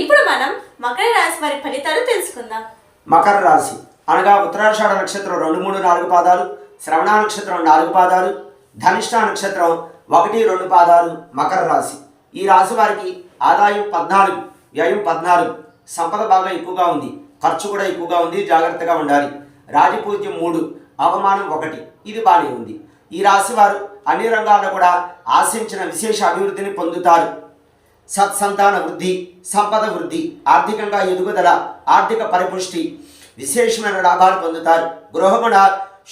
ఇప్పుడు మనం మకర రాశి వారి ఫలితాలు తెలుసుకుందాం. మకర రాశి. అనగా ఉత్తరాషాఢ నక్షత్రం రెండు మూడు నాలుగు పాదాలు శ్రవణ నక్షత్రం నాలుగు పాదాలు ధనిష్ట నక్షత్రం ఒకటి రెండు పాదాలు మకర రాశి. ఈ రాశి వారికి ఆదాయం పద్నాలుగు వ్యయం పద్నాలుగు. సంపద బాగా ఎక్కువగా ఉంది ఖర్చు కూడా ఎక్కువగా ఉంది జాగ్రత్తగా ఉండాలి. రాజపూజ్యం మూడు అవమానం ఒకటి ఇది బాగానే ఉంది. ఈ రాశి వారు అన్ని రంగాల్లో కూడా ఆశించిన విశేష అభివృద్ధిని పొందుతారు. సత్సంతాన వృద్ధి సంపద వృద్ధి ఆర్థికంగా ఎదుగుదల ఆర్థిక పరిపుష్టి విశేషమైన లాభాలు పొందుతారు. గృహమున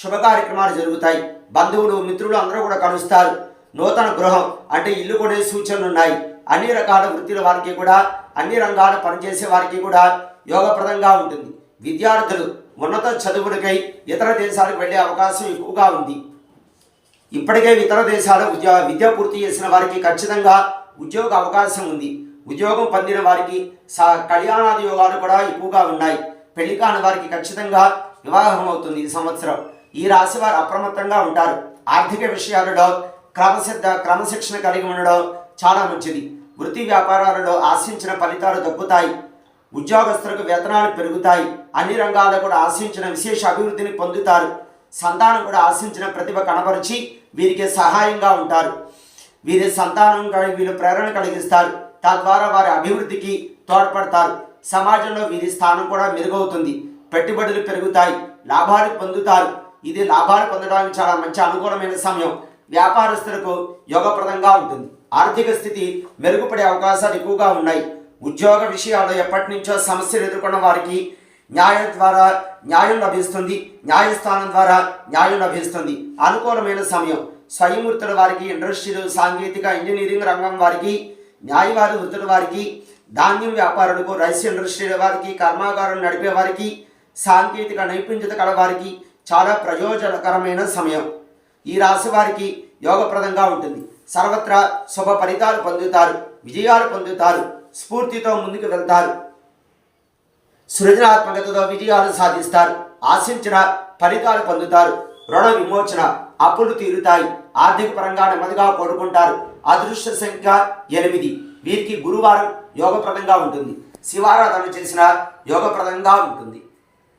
శుభ కార్యక్రమాలు జరుగుతాయి. బంధువులు మిత్రులు అందరూ కూడా కలుస్తారు. నూతన గృహం అంటే ఇల్లు కొనే సూచనలు ఉన్నాయి. అన్ని రకాల వృత్తుల వారికి కూడా అన్ని రంగాలు పనిచేసే వారికి కూడా యోగప్రదంగా ఉంటుంది. విద్యార్థులు ఉన్నత చదువులకై ఇతర దేశాలకు వెళ్ళే అవకాశం ఎక్కువగా ఉంది. ఇప్పటికే ఇతర దేశాల ఉద్యోగ విద్య పూర్తి చేసిన వారికి ఖచ్చితంగా ఉద్యోగ అవకాశం ఉంది. ఉద్యోగం పొందిన వారికి సా కళ్యాణాది యోగాలు కూడా ఎక్కువగా ఉన్నాయి. పెళ్ళి కాని వారికి ఖచ్చితంగా వివాహం అవుతుంది ఈ సంవత్సరం. ఈ రాశి వారు అప్రమత్తంగా ఉంటారు. ఆర్థిక విషయాలలో క్రమసిద్ధ క్రమశిక్షణ కలిగి ఉండడం చాలా మంచిది. వృత్తి వ్యాపారాలలో ఆశించిన ఫలితాలు దక్కుతాయి. ఉద్యోగస్తులకు వేతనాలు పెరుగుతాయి. అన్ని రంగాల్లో కూడా ఆశించిన విశేష అభివృద్ధిని పొందుతారు. సంతానం కూడా ఆశించిన ప్రతిభ కనబరిచి వీరికి సహాయంగా ఉంటారు. వీరి సంతానం కలిగి వీరు ప్రేరణ కలిగిస్తారు. తద్వారా వారి అభివృద్ధికి తోడ్పడతారు. సమాజంలో వీరి స్థానం కూడా మెరుగవుతుంది. పెట్టుబడులు పెరుగుతాయి. లాభాలు పొందుతారు. ఇది లాభాలు పొందడానికి చాలా మంచి అనుకూలమైన సమయం. వ్యాపారస్తులకు యోగప్రదంగా ఉంటుంది. ఆర్థిక స్థితి మెరుగుపడే అవకాశాలు ఎక్కువగా ఉన్నాయి. ఉద్యోగ విషయాల్లో ఎప్పటి నుంచో సమస్యలు ఎదుర్కొన్న వారికి న్యాయం ద్వారా న్యాయం లభిస్తుంది. న్యాయస్థానం ద్వారా న్యాయం లభిస్తుంది. అనుకూలమైన సమయం. స్వయంవృత్తుల వారికి ఇండస్ట్రీలు సాంకేతిక ఇంజనీరింగ్ రంగం వారికి న్యాయవాది వృత్తుల వారికి ధాన్యం వ్యాపారులకు రైస్ ఇండస్ట్రీల వారికి కర్మాగారం నడిపే వారికి సాంకేతిక నైపుణ్యత కల వారికి చాలా ప్రయోజనకరమైన సమయం. ఈ రాశి వారికి యోగప్రదంగా ఉంటుంది. సర్వత్రా శుభ ఫలితాలు పొందుతారు విజయాలు పొందుతారు స్ఫూర్తితో ముందుకు వెళ్తారు. సృజనాత్మకతతో విజయాలు సాధిస్తారు ఆశించిన ఫలితాలు పొందుతారు రుణ విమోచన అప్పులు తీరుతాయి. ఆర్థిక పరంగా నెమ్మదిగా కోరుకుంటారు అదృష్ట సంఖ్య ఎనిమిది. వీరికి గురువారం యోగప్రదంగా ఉంటుంది. శివారాధన చేసిన యోగప్రదంగా ఉంటుంది.